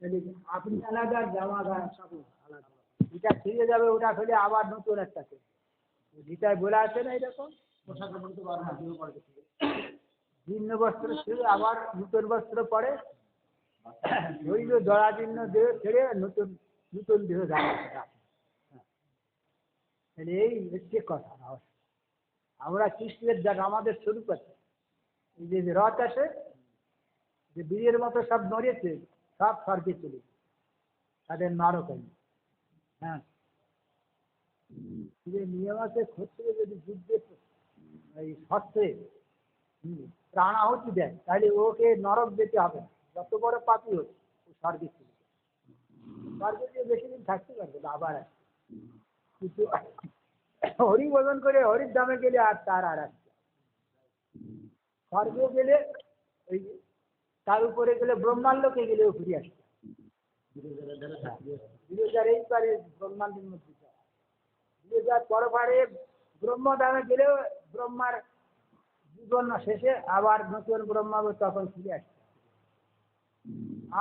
আপনি আলাদা জামা সব আলাদা। যেটা ছিঁড়ে যাবে ওটা ফেলে আবার নতুন একটা গীতায় বলে আছে না এরকম? জীর্ণ বস্ত্র ছেড়ে আবার নতুন বস্ত্র পরে। ধৈর্য জরাজীর্ণ দেহ ছেড়ে নতুন নতুন দেহ করে হ্যাঁ। এই হচ্ছে কথা আমরা কৃষ্ণের যার আমাদের স্বরূপ আছে। এই যে রথ আছে যে বীরের মতো সব মরেছে সব স্বর্গে চলে গেছে। তাদের নরক হয়নি হ্যাঁ যে নিয়ম আছে ক্ষত্রিয় যদি যুদ্ধে এই সত্ত্বে হুম, প্রাণ আহুতি দেয় তাহলে ওকে নরক যেতে হবে না যত বড় পাপি হোক ও স্বর্গে চলে যাবে। স্বর্গে যে বেশি দিন থাকতে পারবে না আবার আসবে। কিন্তু হরি বদন করে হরির দামে গেলে আর তার আর আসছে স্বর্গে গেলে ওই যে তার উপরে গেলে ব্রহ্মাণ্ডকে গেলেও ফিরে এই পারে ব্রহ্মাণ্ডের মধ্যে যায়। বিরোজার পরপারে ব্রহ্মধামে গেলেও ব্রহ্মার জীবন শেষে আবার নতুন ব্রহ্মা তখন ফিরে আসছে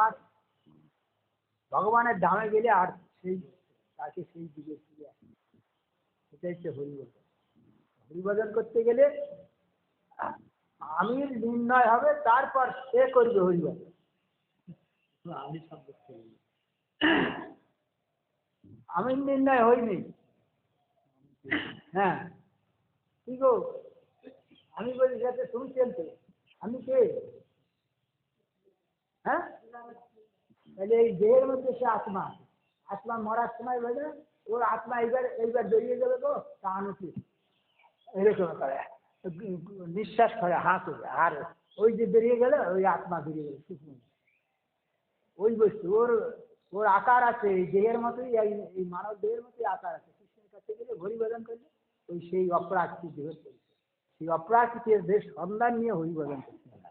আর ভগবানের ধামে গেলে আর সেই তাকে সেই দিকে ফিরে আসে। সেটাই হচ্ছে হরিবদন হরিবদন করতে গেলে আমির নির্ণয় হবে তারপর সে করবে হরিবদন আমি আমির নির্ণয় হয়নি। হ্যাঁ। কি গো? আমি বলি যাতে তুমি চেনতে আমি কে? হ্যাঁ? তাহলে এই দেহের মধ্যে সে আত্মা। আত্মা মরার সময় বলে ওর আত্মা এইবার এইবার বেরিয়ে যাবে তো তা আনুতি এরকম করে। নিঃশ্বাস করে হাঁ করে আর ওই যে বেরিয়ে গেলে, ওই আত্মা বেরিয়ে গেল শুকনো ওই বস্তু, ওর ওর আকার আছে, এই দেহের মতোই, এই মানব দেহের মতোই আকার আছে। কৃষ্ণের কাছে গেলে হরিবদন করলে, ওই সেই অপ্রাকৃতিক দেহের পরিচয়। সেই অপ্রাকৃতিক দেহ সন্ধান নিয়ে হরিবদন করতে হবে।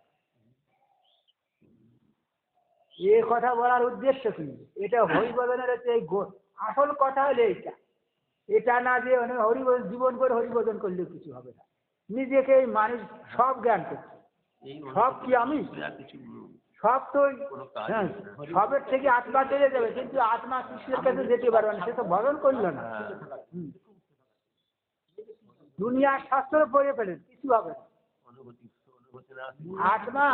এ কথা বলার উদ্দেশ্য কি? এটা হরিবদনের হচ্ছে এই আসল কথা হলো এইটা। এটা না যে মানে হরিবদন জীবন করে হরিবদন করলেও কিছু হবে না। নিজেকে এই মানুষ সব জ্ঞান করছে। সব কি আমি? সব তো হ্যাঁ সবের থেকে আত্মা চলে যাবে কিন্তু আত্মা কৃষ্ণের কাছে যেতে পারবে না সে তো ভজন করল না। দুনিয়ার শাস্ত্র পড়ে ফেলেন কিছু হবে না। আত্মা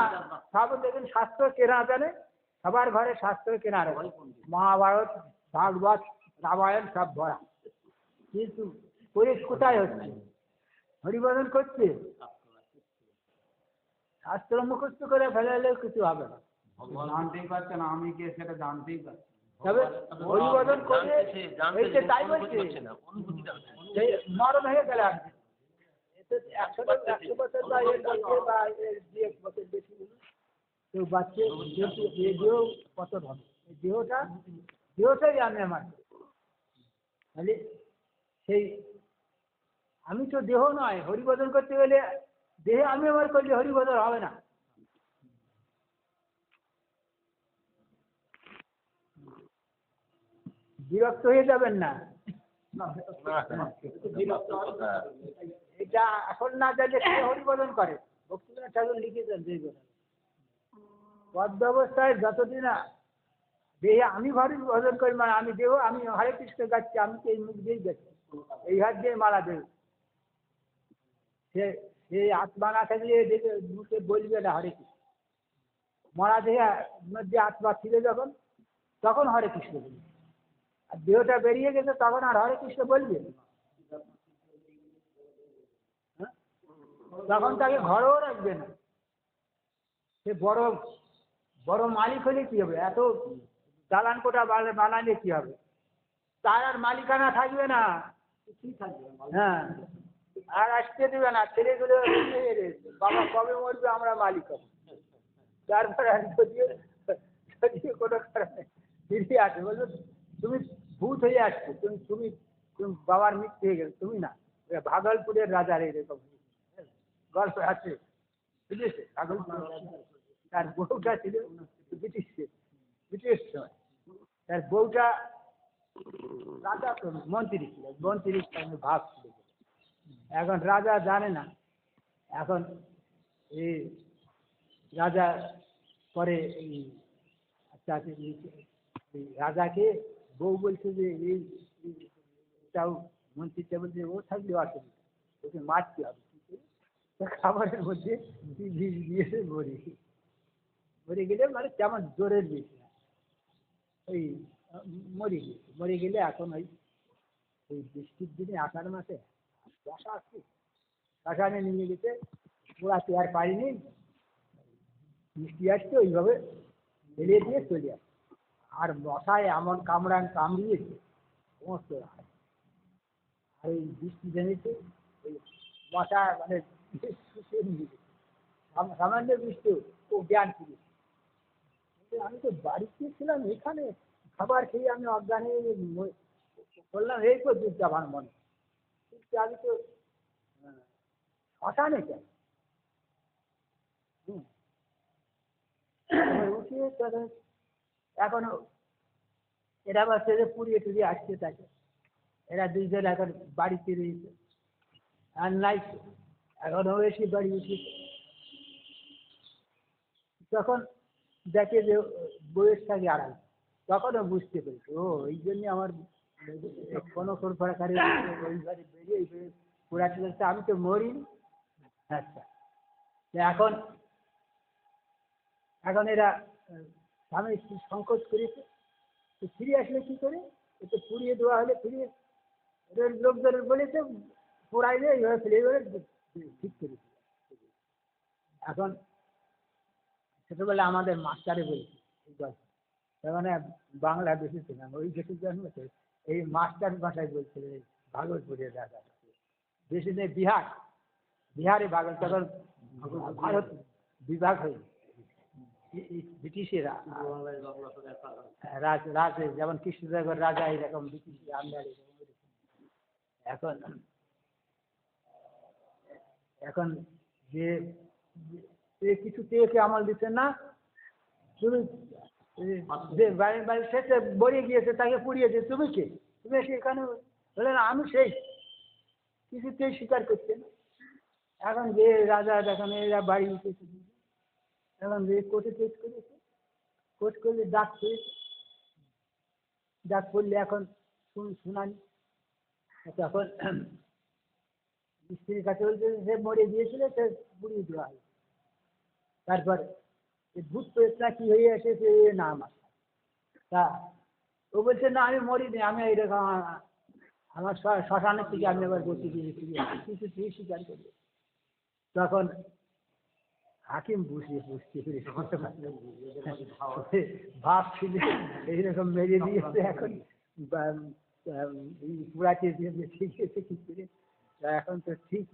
সব দেখেন শাস্ত্র কেনা জানে সবার ঘরে শাস্ত্র কেনা রয়েছে মহাভারত ভাগবত রামায়ণ সব ভরা। কিন্তু করে কোথায় হচ্ছে? হরিবদন করছে। শাস্ত্র মুখস্থ করে ফেলালেও কিছু হবে না। জানতেই পারছে না আমি কে সেটা জানতেই পারছে। তবে হরিবদন করে এই যে তাই বলছে সেই মরণ হয়ে গেলে। এতে একশো বছর বা বছর বা এক বছর বেশি কেউ বাচ্চে যেহেতু দেহ এই দেহটা দেহটাই আমি আমার। তাহলে সেই আমি তো দেহ নয়, হরিবদন করতে গেলে দেহে আমি আমার করলে হরিবদন হবে না। বিরক্ত হয়ে যাবেন না। এটা এখন না জানলে হরিবদন করে? ভক্তিনাথ ঠাকুর লিখেছেন বদ্ধ অবস্থায় যতদিন না দেহে আমি হরি ভজন করি মানে আমি দেহ, আমি হরে কৃষ্ণ গাচ্ছি, আমি তো এই মুখ দিয়েই যাচ্ছি এই হাত দিয়ে মালা দেব সে সে আত্মা না থাকলে দেখে মুখে বলবে না হরে কৃষ্ণ। মরা দেহে মধ্যে আত্মা ছিল যখন তখন হরে কৃষ্ণ বলবে। আর দেহটা বেরিয়ে গেছে তখন আর হরে কৃষ্ণ বলবে হ্যাঁ? তখন তাকে ঘরেও রাখবে না। সে বড় বড় মালিক হলে কি হবে? এত দালান কোটা বানা- বানালে কি হবে? তার আর মালিকানা থাকবে না। হ্যাঁ। আর আসতে দেবে না, ছেলেগুলো বাবা কবে মরবে আমরা মালিক হব। তারপরে আর যদিও যদিও কোনো কারণে ফিরে আসে বলল তুমি ভূত হয়ে আসছো, তুমি তুমি বাবার মৃত্যু হয়ে গেছে তুমি না ভাগলপুরের রাজার এরকম। গল্প আছে, বুঝেছে? ভাগলপুরের রাজা। তার বউটা ছিল ব্রিটিশ ব্রিটিশ সময়। তার বউটা রাজা মন্ত্রী ছিল মন্ত্রী ভাগ ছিল। এখন রাজা জানে না। এখন এই রাজা পরে এই এই- এই রাজাকে বউ বলছে যে, এই এটাও মন্ত্রীটা বলছে ও থাকলে অসুবিধা ওকে মারতে হবে। খাবারের মধ্যে বিষ দিয়েছে মরে গেলে। মানে তেমন জোরের বিষ না। ওই মরে গেছে। মরে গেলে এখন ওই ওই বৃষ্টির দিনে আষাঢ় মাসে শ্মশানে নিয়ে গেছে পোড়াতে আর পারিনি বৃষ্টি আসছে, ওইভাবে ফেলে দিয়ে চলে আসছে আর মশায় এমন কামড়ান, কামড়িয়েছে, সমস্ত আর ওই বৃষ্টি জমেছে ওই মশা মানে সামান্য বৃষ্টি ও জ্ঞান ফিরে আমি তো বাড়িতে ছিলাম, এখানে খাবার খেয়ে আমি অজ্ঞান হয়ে বললাম এই তো দুধ আমার মনে। কিন্তু আমি তো শ্মশানে হুম। উঠিয়ে তবে এখনও এরা বাচ্চা যে পুড়িয়ে টুড়িয়ে আসছে তাকে এরা দুইজন এখন বাড়িতে রয়েছে। আর নাই এখনও এসে বাড়ি উঠেছে তখন দেখে যে বয়স থাকে আড়াই তখনও বুঝতে পেরেছে, ও, এই জন্যে আমার কোনো ওইভাবে বেরিয়ে এই বেরিয়ে পোড়াতে যাচ্ছে আমি তো মরিনি। আচ্ছা। এখন এখন এরা, স্বামী স্ত্রী সংকোচ করেছে। তো ফিরে আসলে কি করে? এ তো পুড়িয়ে দেওয়া হলে ফিরিয়ে ওদের লোকদের বলেছে পোড়াইলে এইভাবে ফেলে এইভাবে ঠিক করেছে। এখন ছোটবেলা আমাদের মাস্টারে বলেছে, এই গল্প। তার মানে বাংলা বেশি ছিলাম, ওই দেশে জন্মেছে। এই মাস্টার ভাষায় বলছিল ভাগলপুরের রাজা। বেশি নেই, বিহার। বিহারে ভাগল, তখন ভারত বিভাগ হয়ে ব্রিটিশেরা, রাজ যেমন কৃষ্ণদেবের রাজা এরকম ব্রিটিশ আমদানি। এখন এখন যে কিছু পেয়েছে আমল দিচ্ছে না তুমি যে বাড়ি বাড়ি শেষে বড়িয়ে গিয়েছে তাকে পুড়িয়েছে। তুমি কে? তুমি এখানে? বলে না আমি সেই। কিছুতেই স্বীকার করছে না। এখন যে রাজা এখন এরা বাড়ি উঠেছে। এখন যে কোর্টে কেস করেছে কোর্ট করলে ডাক পেয়েছে ডাক পড়লে এখন শুন শুনানি। তখন স্ত্রীর কাছে বলছে সে মরে গিয়েছিল সে পুড়িয়ে দেওয়া হয়েছে। তারপর ভূত প্রেতটা কি হয়ে এসেছে? নাম আছে তা ও বলছে না আমি মরিনি আমি এইরকম আমার শ্মশানের থেকে আমি এবার বসে দিয়েছি কিছু তুই স্বীকার করবে তখন হাকিম বুঝিয়ে বুঝতে পেরেছে ভাব ছিল এইরকম মেরে দিয়েছে এখন আম, দিয়ে দিয়ে ঠিক আছে কি করে? এখন তো ঠিক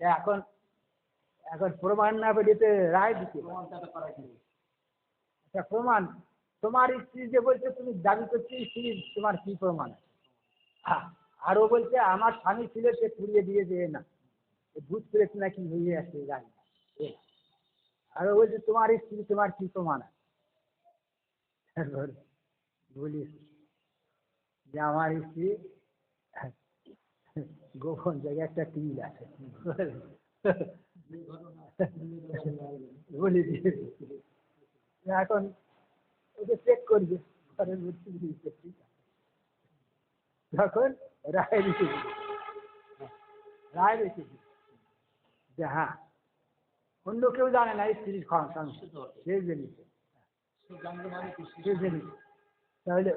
এখন এখন প্রমাণ না পেলে রায় দিতে আচ্ছা প্রমাণ। তোমার স্ত্রী যে বলছে, তুমি দাবি করছ স্ত্রী তোমার কি প্রমাণ? আর ও বলছে, আমার স্বামী ছিল সে পুড়িয়ে দিয়ে যে না। ভূত প্রেত নাকি হয়ে আসছে জানি আর ও বলছে, তোমার স্ত্রী, তোমার কি প্রমাণ? বলিস যে আমার স্ত্রী, গোপন জায়গায় একটা টিল আছে। এখন ওকে চেক করবে। ঘরের মধ্যে। তখন রায় রেখে রায় রেখে যে হ্যাঁ অন্য কেউ জানে না স্ত্রীর সংসার সে জেনেছে সে জেনেছে তাহলে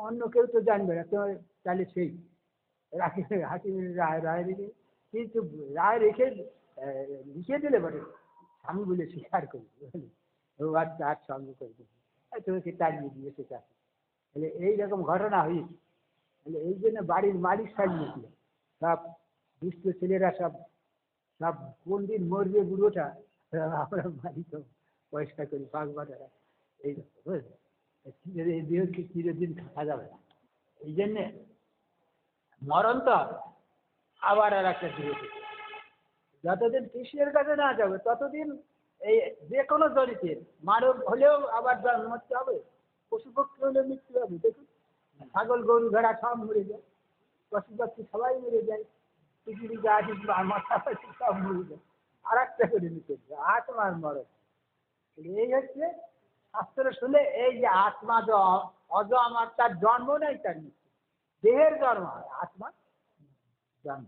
অন্য কেউ তো জানবে না। তো তাহলে সেই। রাখি হাকিমের রায় রায় রেখে কিন্তু রায় রেখে লিখে দিলে বটে। স্বামী বলে স্বীকার করি বুঝলি ও আচ্ছা আর সঙ্গে করে দিবি তোমাকে তাড়িয়ে দিয়েছে চাকরি তাহলে এইরকম ঘটনা হয়েছে। তাহলে এই জন্য বাড়ির মালিক সাজিয়েছিল। সব দুষ্ট ছেলেরা সব সব কোন দিন মরবে বুড়োটা, আমরা মালিক। পয়সা করি ভাগ বাটারা এই বুঝলে? এই দেহকে চিরদিন থাকা যাবে না? এই জন্যে মরণ তো আবার আর একটা দেহ। যতদিন কৃষ্ণের কাছে না যাবে, ততদিন এই যে কোনো জড়িতের মানব হলেও আবার জন্ম মরতে হবে। পশু পক্ষী হলেও মৃত্যু হবে, দেখুন। ছাগল, গরু, ভেড়া সব মরে যায়। পশু পাখি সবাই মরে যায়। পৃথিবী যা আছে মাথা পাখি সব মরে যায়। আর একটা করে নিতে আত্মার মরণ। এই হচ্ছে শাস্ত্র শুনে এই যে আত্মা যে অজ, আমার তার জন্ম নেই তার দেহের জন্ম হয় আত্মা জন্ম।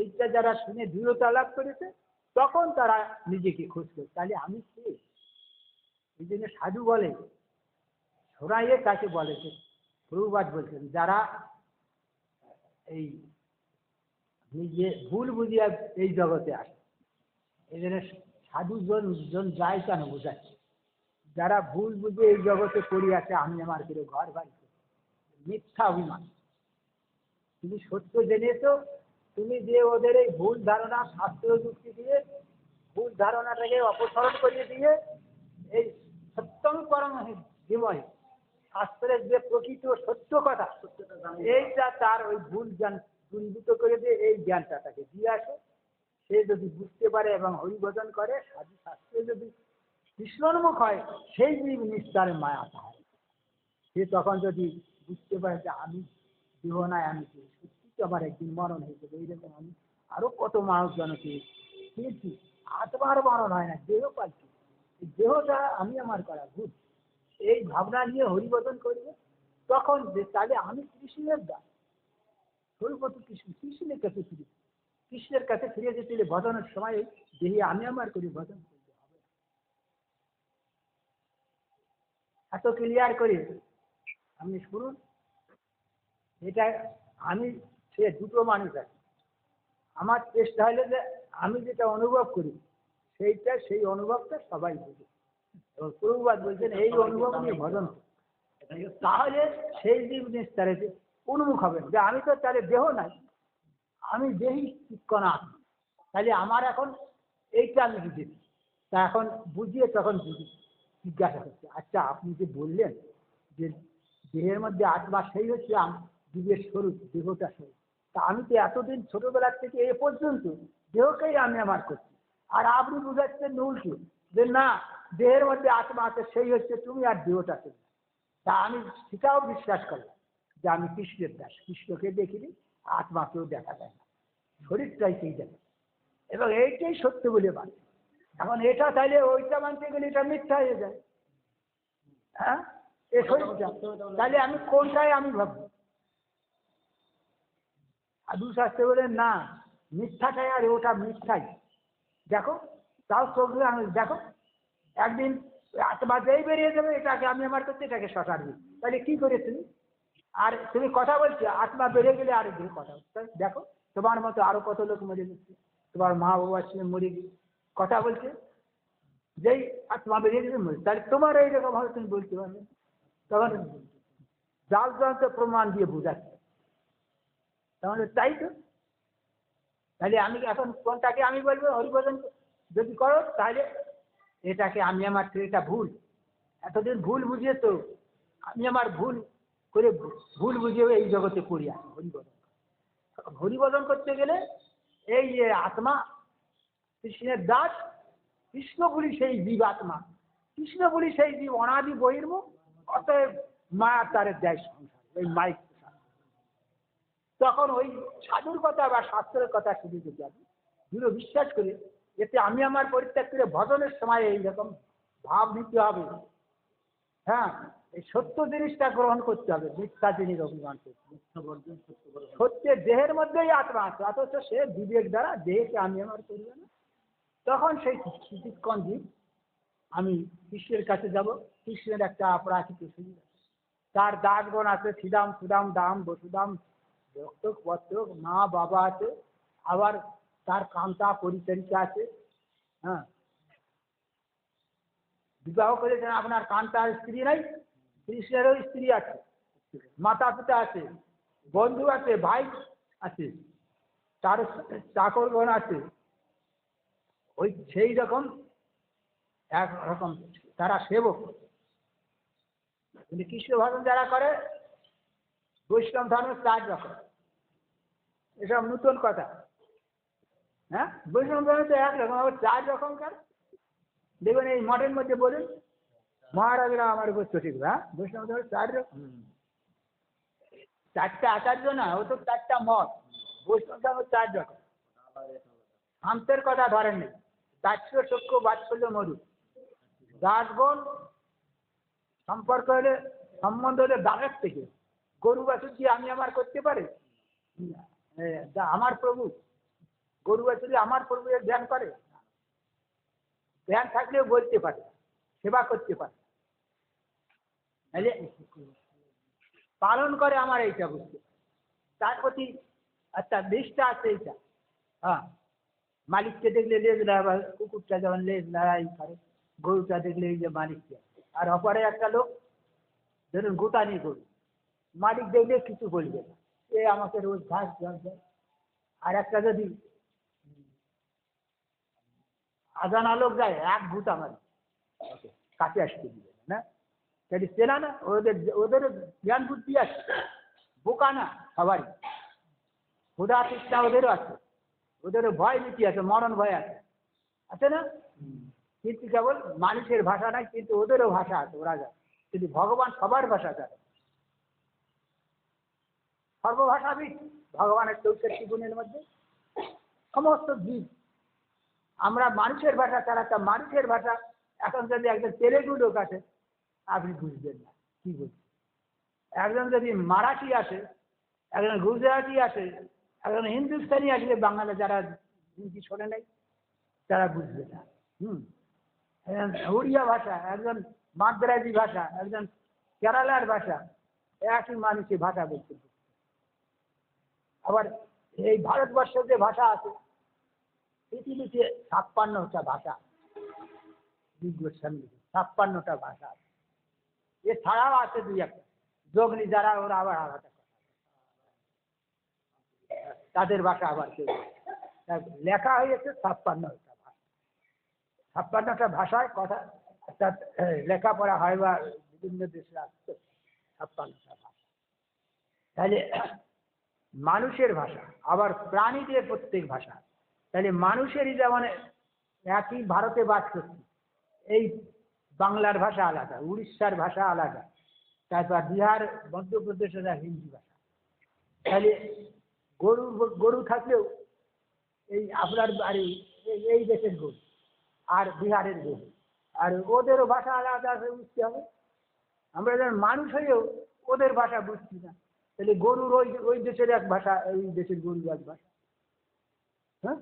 এইটা যারা শুনে দৃঢ়তা লাভ করেছে, তখন তারা নিজেকে খুঁজছে তাহলে আমি কে? এই জন্য সাধু বলে, সোনাইয়ে তাকে বলেছে প্রভুবাদ বলছেন, যারা এই নিজে ভুল বুঝিয়া এই জগতে আসে, এই জন্য সাধুজন জন যায় কেন বোঝাচ্ছে যারা ভুল বুঝে এই জগতে পড়িয়াছে, আমি আমার করে ঘর বাড়ি করি। মিথ্যা অভিমান। তুমি সত্য জেনেছো তুমি যে ওদের এই ভুল ধারণা শাস্ত্র যুক্তি দিয়ে, ভুল ধারণাটাকে অপসারণ করিয়ে দিয়ে, এই সত্যম পরম জীবন শাস্ত্রের যে প্রকৃত সত্য কথা, এইটা তার ওই ভুল জ্ঞান দূরীভূত করে দিয়ে এই জ্ঞানটা তাকে দিয়ে আসে। সে যদি বুঝতে পারে এবং হরিভজন করে, সাধু শাস্ত্রে যদি কৃষ্ণোন্মুখ হয়, সেই জীব নিস্তারে মায়া তাহার সে তখন যদি বুঝতে পারে যে আমি নাই, আমি আমার একদিন মরণ হয়ে যাবে এইরকম আমি আরও কত মানুষ জনকে পেয়েছি আত্মার মরণ হয় না, দেহ পাচ্ছি দেহটা আমি আমার করা ভুল। এই ভাবনা নিয়ে হরিভজন করবে, তখন যে তাহলে আমি কৃষ্ণের দাস সর্বত কৃষ্ণ, কৃষ্ণের কাছে ফিরে। কৃষ্ণের কাছে ফিরে যেতে হলে ভজনের সময় দেহে আমি আমার করি ভজন করতে হবে এত ক্লিয়ার করে আপনি শুনুন, এটা আমি সে দুটো মানুষ আছে। আমার চেষ্টা হলে যে আমি যেটা অনুভব করি, সেইটা, সেই অনুভবটা সবাই বুঝে। এবং প্রভুবাদ বলছেন, এই অনুভব নিয়ে ভজন তাহলে সেই জীব নিস্তারে যে উন্মুখ হবেন যে আমি তো তাহলে দেহ নাই, আমি দেহি কণা। তাহলে আমার এখন এইটা আমি বুঝেছি তা এখন বুঝিয়ে তখন বুঝি, জিজ্ঞাসা করছে আচ্ছা আপনি যে বললেন যে দেহের মধ্যে আত্মা সেই হচ্ছে আম- জীবের স্বরূপ, দেহটা স্বরূপ তা আমি তো এতদিন ছোটবেলার থেকে এ পর্যন্ত দেহকেই আমি আমার করছি। আর আপনি বুঝাচ্ছেন উল্টো, যে না, দেহের মধ্যে আত্মা আছে, সেই হচ্ছে তুমি আর দেহটা তুমি তা আমি সেটাও বিশ্বাস করলাম যে আমি কৃষ্ণের দাস, কৃষ্ণকে দেখিনি, আত্মাকেও দেখা যায় না। শরীরটাই সেই দেখে এবং এইটাই সত্য বলে মানে এখন এটা তাইলে ওইটা মানতে গেলে এটা মিথ্যা হয়ে যায়। হ্যাঁ? এ শরীরটা। তাহলে আমি কোনটাই আমি ভাববো সাধু শাস্ত্রে বলেন না, মিথ্যাটাই আর ওটা মিথ্যাই। দেখো, তাও চোখে আমি, দেখো, একদিন আত্মা যেই বেরিয়ে যাবে, এটাকে আমি আমার করতে, এটাকে সটারবি তাহলে কি করে তুমি? আর তুমি কথা বলছো, আত্মা বেরিয়ে গেলে আর দিয়ে কথা দেখো, তোমার মতো আরও কত লোক মরে যাচ্ছে তোমার মা বাবা ছিল, মরে গিয়ে কথা বলছে, যেই আত্মা বেরিয়ে গেলে মরে তাহলে তোমার এইরকম ভাবে তুমি বলতে পারবে তখন জাল যন্ত্র প্রমাণ দিয়ে বোঝাচ্ছে। তাহলে তাই তো? তাহলে আমি এখন কোনটাকে আমি বলব? হরিভজন যদি করো, তাহলে এটাকে আমি আমার এটা ভুল। এতদিন ভুল বুঝিয়ে তো আমি আমার ভুল করে ভুল বুঝিয়ে এই জগতে করি আছি হরিভজন। হরিভজন করতে গেলে এই যে আত্মা, কৃষ্ণের দাস, কৃষ্ণ বলি সেই জীব আত্মা। কৃষ্ণ বলি সেই জীব, অনাদি বহির্মুখ, অতএব মায়া তারে দেয় সংসার, ওই মাইক তখন ওই সাধুর কথা বা শাস্ত্রের কথা শুধু যদি আমি দৃঢ় বিশ্বাস করি এতে আমি আমার পরিত্যাগ করে ভজনের সময় এইরকম ভাব নিতে হবে। হ্যাঁ এই সত্য জিনিসটা গ্রহণ করতে হবে মিথ্যা জিনিস অভিমান করতে সত্যের দেহের মধ্যেই আত্মা আছে অথচ সে বিবেক দ্বারা দেহকে আমি আমার করবে না। তখন সেই কিছুক্ষণ জীব আমি কৃষ্ণের কাছে যাব কৃষ্ণের একটা অপরাধিত সুবিধা তার দাসগণ আছে শ্রীরাম সুদাম দাম বসুদাম রক্তক পত্রক মা বাবা আছে, আবার তার কান্তা পরিচারিকা আছে হ্যাঁ। বিবাহ করেছেন আপনার কান্তার স্ত্রী নাই, কৃষ্ণেরও স্ত্রী আছে মাতা পিতা আছে, বন্ধু আছে, ভাই আছে, তার চাকরগণ আছে, ওই সেই রকম এক রকম তারা সেবক। কিন্তু কৃষ্ণ ভজন যারা করে, বৈষ্ণব ধর্মের চার রকম এসব নতুন কথা। হ্যাঁ? বৈষ্ণব ধর্ম তো এক রকম। আবার চার রকম কেন দেখবেন এই মঠের মধ্যে বলুন মহারাজরা আমার উপর চটিক হ্যাঁ? বৈষ্ণব ধর্ম চার রকম। চারটা আচার্য না ও তো চারটা মঠ। বৈষ্ণব ধর্ম চার রকম। শান্তের কথা ধরেন ধরেননি দাস্য চক্ষ বাৎসল্য মধু। দাসগণ সম্পর্ক হলে সম্বন্ধ হলে দাগের থেকে। গরু বাছুর কি আমি আমার করতে পারে? আমার প্রভু। গরু বাছুর আমার প্রভু ধ্যান করে। ধ্যান থাকলেও বলতে পারে, সেবা করতে পারে। পালন করে আমার এইটা বুঝতে। তার প্রতি একটা নিষ্ঠা আছে এইটা। হ্যাঁ মালিককে দেখলে লেজ লাগাবে কুকুরটা যেমন লেজ লড়াই করে গরুটা দেখলে এই যে মালিককে। আর অপরে একটা লোক, ধরুন গোটা নিয়ে গরু। মালিক দেখলে কিছু বলবে না। এ আমাকে রোজ ঘাস জল দেয়? আর একটা যদি আজানা লোক যায় এক ভূত আমার কাছে আসতে দিবে না, সেটি চেনা না ওদের ওদের জ্ঞান বুদ্ধি আছে বোকা না সবারই। ক্ষুধা তৃষ্ণা ওদেরও আছে ওদেরও ভয় নীতি আছে মরণ ভয় আছে। আছে না? কিন্তু কেবল মানুষের ভাষা নাই কিন্তু ওদেরও ভাষা আছে ওরা যায় কিন্তু ভগবান সবার ভাষা জানে। সর্বভাষাবিদ, ভগবানের চৌষট্টি গুণের মধ্যে। সমস্ত জীব। আমরা মানুষের ভাষা চালাতাম মানুষের ভাষা। এখন যদি একজন তেলেগু লোক আছে আপনি বুঝবেন না, কি বলছি? একজন যদি মারাঠি আসে, একজন গুজরাটি আসে, একজন হিন্দুস্তানি আসলে বাংলা যারা হিন্দি শোনে নাই, তারা বুঝবে না। হুম। একজন উড়িয়া ভাষা, একজন মাদ্রাজি ভাষা, একজন কেরালার ভাষা, একই মানুষের ভাষা বলতে আবার এই ভারতবর্ষের যে ভাষা আছে, পৃথিবীতে ছাপ্পান্নটা ভাষা বিজ্ঞানী ছাপ্পান্নটা ভাষা আছে। এছাড়াও আছে দুই একটা। যোগনি যারা, ওরা আবার আলাদা তাদের ভাষা আবার কেউ লেখা হয়েছে ছাপ্পান্নটা ভাষা। ছাপ্পান্নটা ভাষায় কথা অর্থাৎ লেখাপড়া হয় বা বিভিন্ন দেশে আসছে ছাপ্পান্নটা ভাষা। তাহলে মানুষের ভাষা, আবার প্রাণীদের প্রত্যেক ভাষা। তাহলে মানুষেরই যেমন একই ভারতে বাস করছে, এই বাংলার ভাষা আলাদা, উড়িষ্যার ভাষা আলাদা, তারপর বিহার মধ্যপ্রদেশের হিন্দি ভাষা। তাহলে গরু গরু থাকলেও এই আপনার বাড়ি, এই- দেশের গরু, আর বিহারের গরু। আর ওদেরও ভাষা আলাদা আছে, বুঝতে হবে। আমরা যেমন মানুষ হয়েও ওদের ভাষা বুঝছি না। তাহলে গরুর ওই ওই দেশের এক ভাষা, এই দেশের গরুর এক ভাষা। হ্যাঁ?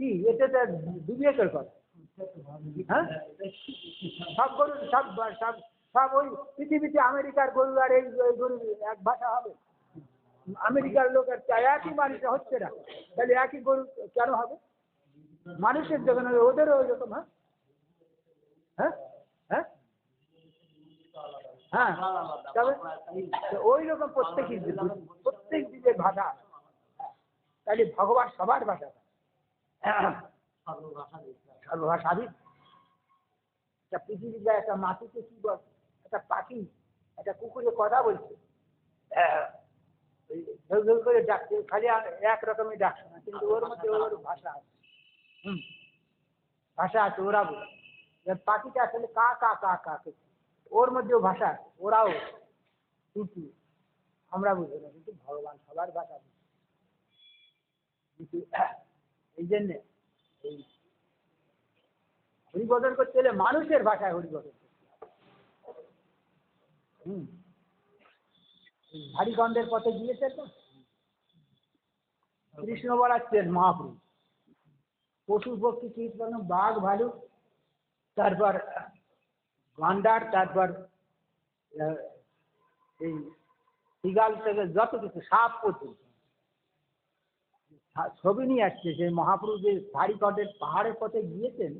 কি? এটা তো দুবিয়েকের কথা। হ্যাঁ? সব গরু, সব সব সব ওই পৃথিবীতে আমেরিকার গরু আর এই গরু এক ভাষা হবে। আমেরিকার লোক আর একই মানুষ, হচ্ছে না। তাহলে একই গরু কেন হবে? মানুষের যখন ওদেরও ওই রকম হ্যাঁ? হ্যাঁ? হ্যাঁ? হ্যাঁ। তবে ওই রকম প্রত্যেকই প্রত্যেক জীবের ভাষা। আছে। তাহলে ভগবান সবার ভাষা। সর্বভাষাবিদ। একটা পৃথিবীতে একটা মাটিতে কি বল একটা পাখি একটা কুকুরে কথা বলছে। ওই ধর ধর করে ডাকছে খালি এক রকমের ডাকছে না কিন্তু ওর মধ্যে ওর ভাষা আছে। হুম। ভাষা আছে ওরা বলে পাখিটা আসলে কা কা কা কা করছে। ওর মধ্যেও ভাষা, ওরাও কিন্তু আমরা বুঝি না, কিন্তু ভগবান সবার ভাষা বুঝে। কিন্তু এই জন্যে এই হরিবদন করতে হলে মানুষের ভাষায় হরিবদন করতে হবে। হুম। এই পথে গিয়েছে তো। কৃষ্ণ বলাচ্ছেন, মহাপুরুষ, পশু, পক্ষী, কীট বাঘ, ভালুক, তারপর গন্ডার তারপর এই শিগাল থেকে যত কিছু, সাপ পর্যন্ত ছবি নিয়ে আসছে যে মহাপুরুষ যে ঝাড়িকটের পাহাড়ের পথে গিয়েছেন,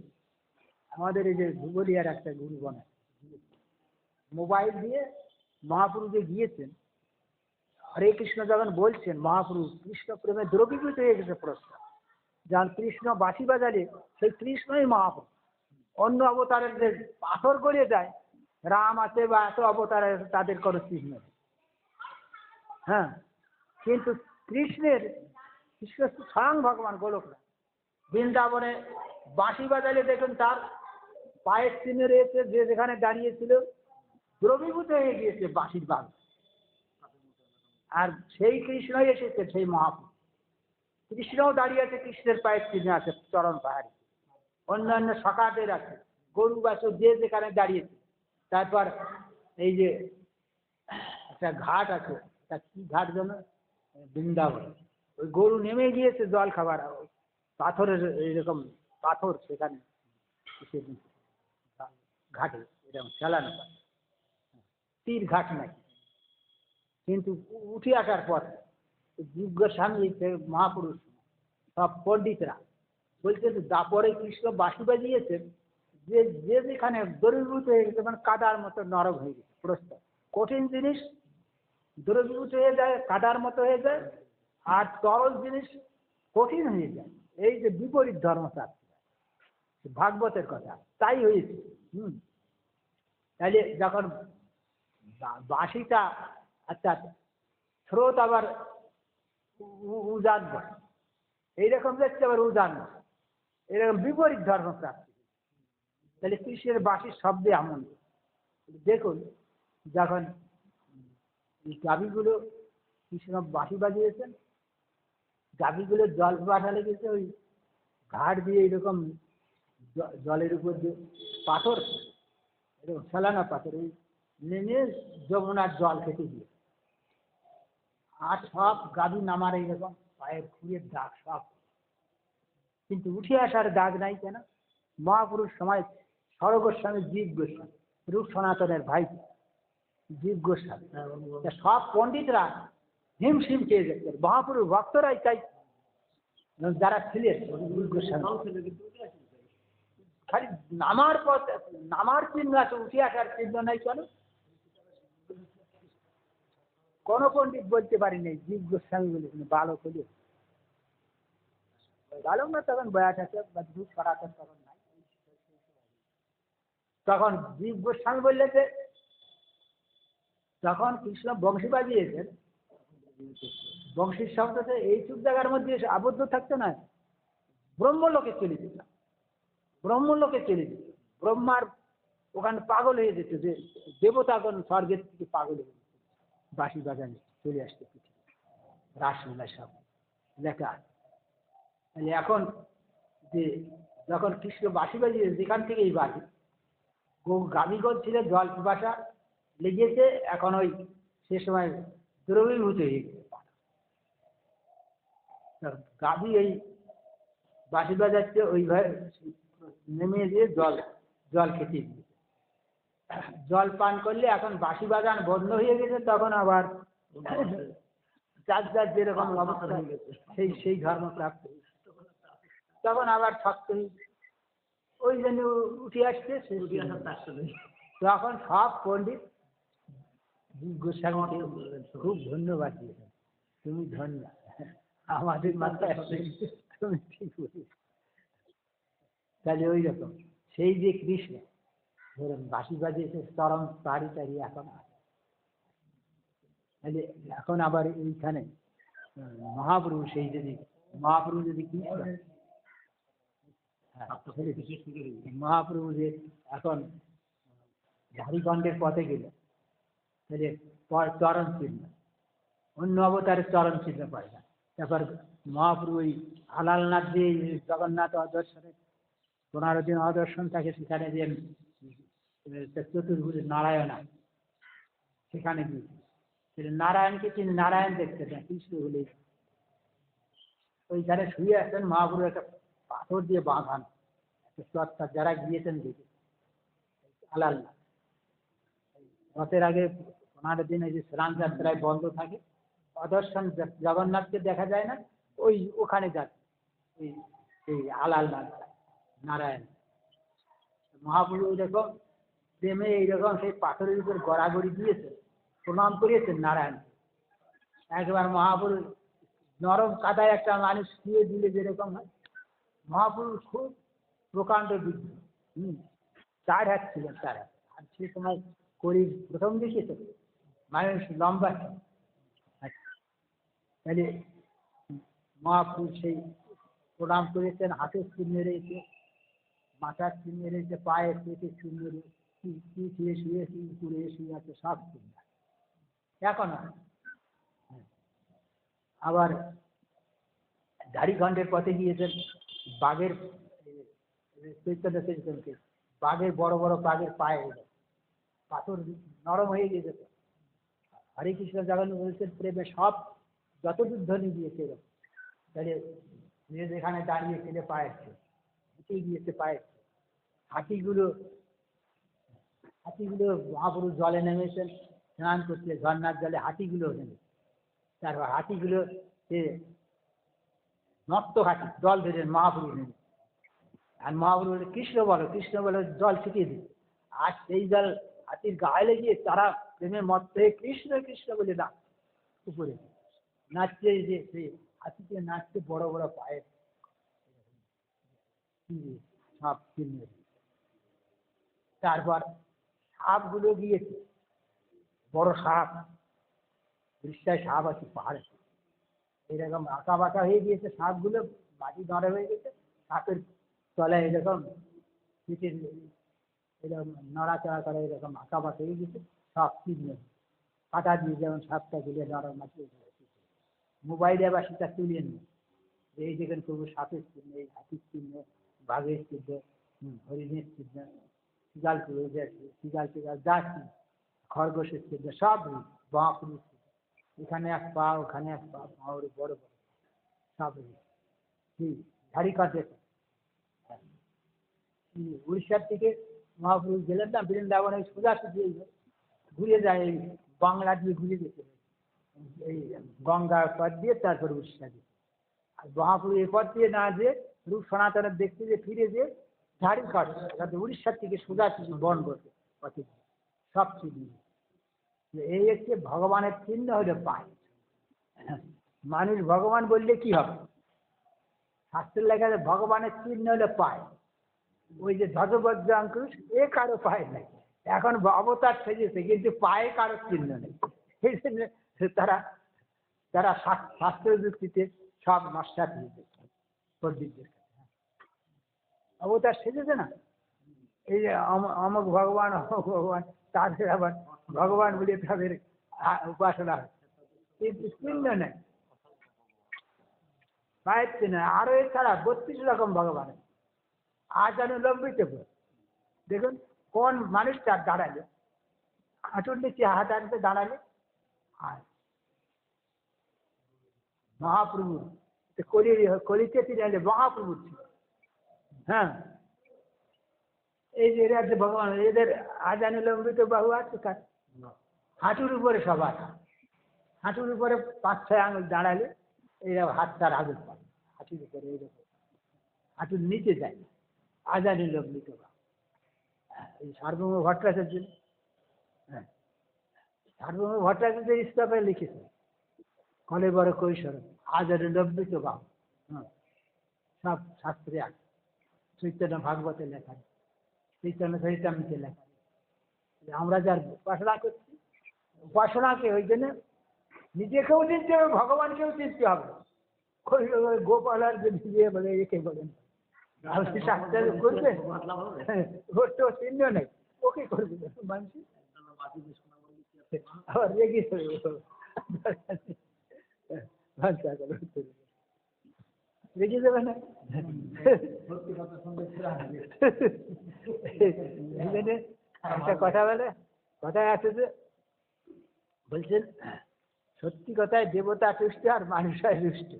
আমাদের এই যে ধুবলিয়ার একটা গুরু বনে, মোবাইল দিয়ে মহাপুরুষ যে গিয়েছেন। হরে কৃষ্ণ যখন বলছেন, মহাপুরুষ, কৃষ্ণ প্রেমে দ্রবীভূত হয়ে গেছে প্রস্তাব যখন কৃষ্ণ বাঁশি বাজালে, সেই কৃষ্ণই মহাপুরুষ। অন্য অবতারের যে পাথর গড়িয়ে যায়, রাম আছে বা এত অবতার আছে তাদের কোনো চিহ্ন হ্যাঁ কিন্তু কৃষ্ণের কৃষ্ণ স্বয়ং ভগবান গোলকরা বৃন্দাবনে বাঁশি বাজালে দেখুন তার পায়ের চিহ্ন রয়েছে, যে যেখানে দাঁড়িয়েছিল, দ্রবীভূত হয়ে গিয়েছে বাঁশির বাগ আর সেই কৃষ্ণই এসেছে, সেই মহাপুর কৃষ্ণও দাঁড়িয়ে আছে, কৃষ্ণের পায়ের চিহ্ন আছে, চরণ পাহাড়ে। অন্যান্য সখাদের আছে। গরু, বাছুর যে যেখানে দাঁড়িয়েছে। তারপর এই যে একটা ঘাট আছে, তা কি ঘাট যেন? বৃন্দাবন। ওই গরু নেমে গিয়েছে জল খাবার। পাথরের এইরকম পাথর সেখানে ঘাটে, এরকম চালানো। তীর ঘাট নাকি কিন্তু উঠে আসার পর যুগ স্বামী, মহাপুরুষ, সব পণ্ডিতরা বলছে যে দাপরে কৃষ্ণ বাঁশি বাজিয়েছেন, যে যে যেখানে দরিদ্রভূত হয়ে গেছে মানে কাদার মতো নরম হয়ে গেছে প্রস্তাব কঠিন জিনিস দ্রবীভূত হয়ে যায়, কাদার মতো হয়ে যায়, আর তরল জিনিস কঠিন হয়ে যায়। এই যে বিপরীত ধর্মশাস্ত্র ভাগবতের কথা, তাই হয়েছে। হুম। তাহলে যখন বাঁশিটা আচ্ছা স্রোত আবার উজান বসে এইরকম দেখতে আবার উজান বসে এরকম বিপরীত ধর্মপ্রাপ্তি তাহলে কৃষ্ণের বাঁশির শব্দে এমন দেখুন, যখন এই গাভীগুলো কৃষ্ণ বাঁশি বাজিয়েছেন, গাভীগুলো জল বাসা লেগেছে ওই ঘাট দিয়ে এরকম জলের উপর যে পাথর, এরকম ফেলানো পাথর, ওই নেমে যমুনার জল খেতে দিয়ে। আর সব গাভী নামার এইরকম পায়ের খুঁড়ের দাগ সব কিন্তু উঠে আসার দাগ নাই কেন? মহাপুরুষ সময় সরগোস্বামী জীব গোস্বামী রূপ সনাতনের ভাই জীব গোস্বামী। সব পণ্ডিতরা হিমশিম খেয়ে যেতেন মহাপুরুষ ভক্তরাই তাই যারা ছিলেন জীব গোস্বামী। খালি নামার পথ নামার চিহ্ন আছে উঠে আসার চিহ্ন নাই কেন? কোন পণ্ডিত বলতে পারি নাই জীব গোস্বামী বলে বালক হলে না, তখন বয়াস আছে দুধ সরাতে তখন নাই। তখন জীব গোস্বামী বললে যে কৃষ্ণ বংশী বাজিয়েছেন। বংশীর শব্দতে এই চুপ জায়গার মধ্যে আবদ্ধ থাকতো না ব্রহ্মলোকে চলে যেত। ব্রহ্মলোকে চলে যেত। ব্রহ্মার ওখানে পাগল হয়ে যেত যে, দেবতাগণ স্বর্গের থেকে পাগল হয়ে যেত। বাঁশি বাজানে চলে আসতে পৃথিবী রাসলীলা সব লেখা আছে। তাহলে এখন যে যখন কৃষ্ণ বাঁশি বাজিয়ে যেখান থেকেই এই বাঁশি গাভীগঞ্জ ছিল জল পিপাসা লেগেছে এখন ওই সে সময় দ্রবীভূত হয়ে গেছে। গাভী এই বাঁশি বাজাচ্ছে ওইভাবে নেমে দিয়ে জল জল খেতে দিয়েছে জল পান করলে এখন বাঁশি বাজান বন্ধ হয়ে গেছে তখন আবার যার যার যেরকম অবস্থা সেই সেই ধর্ম প্রাপ্ত। তখন আবার শক্ত হয়ে ওই জন্য উঠে আসছে সে তখন সব পণ্ডিত গোস্বামীকে খুব ধন্যবাদ দিয়েছেন। তুমি ধন্য। আমাদের মাথায় তুমি ঠিক বলেছ। তাহলে ওই রকম। সেই যে কৃষ্ণ ধরুন বাঁশি বাজিয়েছে চরম তারি তারি এখন আছে। তাহলে এখন আবার এইখানে মহাপ্রভু সেই যদি মহাপ্রভু যদি কৃষ্ণ হ্যাঁ, মহাপ্রভু যে এখন ঝাড়িখণ্ডের পথে গেল তাহলে চরণ চিহ্ন অন্য অবতারের চরণ চিহ্ন পায় না। তারপর মহাপ্রভু ওই হালালনাথ দিয়ে জগন্নাথ অদর্শনে পনেরো দিন অদর্শন থাকে সেখানে যে চতুর্ভুজ নারায়ণা সেখানে গিয়ে সেটা নারায়ণকে তিনি নারায়ণ দেখতে দেন কৃষ্ণ হলে ওইখানে শুয়ে আছেন মহাপুরু একটা পাথর দিয়ে বাঁধান। একটা যারা গিয়েছেন দেখে। আলাল্লা রথের আগে পনেরো দিন এই যে স্নান যাত্রায় বন্ধ থাকে, অদর্শন জগন্নাথকে দেখা যায় না, ওই ওখানে যান। ওই এই আলালনাথ নারায়ণ। মহাপ্রভু দেখো প্রেমে এইরকম সেই পাথরের উপর গড়াগড়ি দিয়েছে, প্রণাম করিয়েছেন নারায়ণ একবার মহাপুরুষ নরম কাদায় একটা মানুষ শুয়ে দিলে যেরকম হয় মহাপুরুষ খুব প্রকাণ্ড বিদ্য হুম, চার হাত চার হাত আর সে সময় করির প্রথম দিকে তো মানুষ লম্বা ছিল। তাহলে মহাপুরুষ সেই প্রণাম করেছেন হাতের চিহ্ন রয়েছে মাথার চিহ্ন রয়েছে পায়ের পেটে চিহ্ন রয়েছে কি- শুয়ে শুয়ে, কি উপরে শুয়ে আছে, সব চিহ্ন এখন। আবার ঝাড়িখণ্ডের পথে গিয়েছেন বাঘের চৈতন্য চৈতন্যকে বাঘের বড় বড় বাঘের পায়ে এলো। পাথর নরম হয়ে তো। হরে কৃষ্ণ জগন্ন বলছেন, প্রেমে সব যতদূর ধ্বনি দিয়েছে এরকম তাহলে যে যেখানে দাঁড়িয়ে ছেলে পায়েছে হেঁটে। গিয়েছে পায়েছে হাতিগুলো হাতিগুলো মহাপুরুষ জলে নেমেছেন, স্নান করতে ঝর্নার জলে হাতিগুলো নেমে। তারপর হাতিগুলো সে হাতি জল ধরে মহাপুরুষ নেমে আর মহাপুরুষ বলে, কৃষ্ণ বলো কৃষ্ণ বলে জল ছিটিয়ে দিই আর সেই জল হাতির গায়ে লেগে তারা প্রেমে মত্ত হয়ে কৃষ্ণ কৃষ্ণ বলে না উপরে নাচছে যে সে হাতিতে নাচছে বড় বড় পায়ে সাপ তারপর সাপগুলো গিয়েছে। বড় সাপ উড়িষ্যায় সাপ আছে পাহাড়ে। এরকম আঁকা বাঁকা হয়ে গিয়েছে সাপগুলো, মাটি নরম হয়ে গেছে, সাপের তলায় এরকম এরকম নড়াচড়া করে এরকম আঁকা বাঁকা হয়ে গেছে সাপ চিহ্ন কাটা দিয়ে যেমন সাপটা গেলে নরম মাটি মোবাইলে আবার সেটা তুলে নিই। এই দেখেন প্রভু সাপের চিহ্ন, এই হাতির চিহ্ন, বাঘের চিহ্ন হরিণের চিহ্ন শিগাল শিগাল টিগাল যা খরগোশের চিহ্ন, সব বাঁকুড়ির এখানে এক পা, ওখানে এক পা বড় বড় সব কি ঝাড়ি কাটে উড়িষ্যার থেকে মহাপুরুষ গেলেন না, বৃন্দাবনে সোজা সুজি ঘুরে যায় এই বাংলা দিয়ে ঘুরে যেতে এই গঙ্গার পথ দিয়ে তারপর উড়িষ্যা দিয়ে আর মহাপুরুষ এই পথ দিয়ে না যে রূপ সনাতনের দেখতে যে ফিরে যে ঝাড়ি তাতে উড়িষ্যার থেকে সোজা সুজি বন পথে। সব চিহ্ন এই হচ্ছে ভগবানের চিহ্ন হলো পায় মানুষ ভগবান বললে কি হবে? শাস্ত্রের লেখা আছে, ভগবানের চিহ্ন হলো পায় ওই যে ধ্বজবজ্র অঙ্কুশ, এ কারও পায়ে নেই। এখন অবতার সেজেছে, কিন্তু পায়ে কারও চিহ্ন নেই। এই জন্য তারা তারা শাস্ত্র যুক্তিতে সব হয়ে গেছে পণ্ডিতদের অবতার সেজেছে না? এই যে অম- অমুক ভগবান অমুক ভগবান, তাদের আবার ভগবান বলে তাদের উপাসনা কিন্তু চিহ্ন নেই। পায়ের চিহ্ন আরও এছাড়া বত্রিশ রকম ভগবান। আজানুলম্বিত দেখুন, কোন মানুষটা দাঁড়ালে? হাঁটুর নিচে হাত আনতে দাঁড়ালে? আর মহাপ্রভু তো কলি, কলিতে তিনি মহাপ্রভু ছিল। হ্যাঁ। এই যে এরা ভগবান, এদের আজানুলম্বিত বাহু আছে কার হাঁটুর উপরে সব আছে হাঁটুর উপরে পাঁচ ছয় আঙুল দাঁড়ালে এরা হাত তার আঙুল পায়। হাঁটুর উপরে এইরকম হাঁটুর নিচে যায় না। আজানি লগ্নিত বা এই সার্বভৌম ভট্টাচার্য হ্যাঁ সার্বভৌম ভট্টাচার্য ইস্তফায় লিখেছে। কলে বড় কৈশোর, আজানি লগ্নিত বা হ্যাঁ সব শাস্ত্রে আছে। চৈতন্য ভাগবতে লেখা। চৈতন্য চৈতন্যতে লেখা আমরা যার উপাসনা করছি উপাসনাকে ওই জন্য নিজেকেও চিনতে হবে ভগবানকেও চিনতে হবে। গোপাল আর যে নিজে বলে একে বলেন আপনি শাস্ত্র করবেন? ওর তো চিহ্ন নেই। ওকে করবে? মানুষ আবার রেগে রেগে যাবে না? এই একটা কথা বলে কথায় আছে যে, বলছেন, সত্যি কথায় দেবতা তুষ্ট আর মানুষ হয় রুষ্ট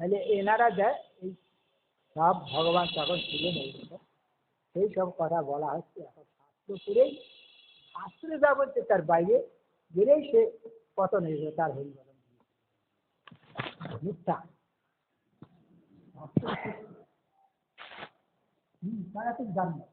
তাহলে এনারা যায় এই সব ভগবান তখন ছিলেন এইরকম সেই সব কথা বলা হচ্ছে। এখন শাস্ত্র পড়েই, শাস্ত্রে যা বলছে তার বাইরে গেলেই সে পতন হয়ে যাবে তার হরিবরণ মিথ্যা। হুম তারা ঠিক জানবে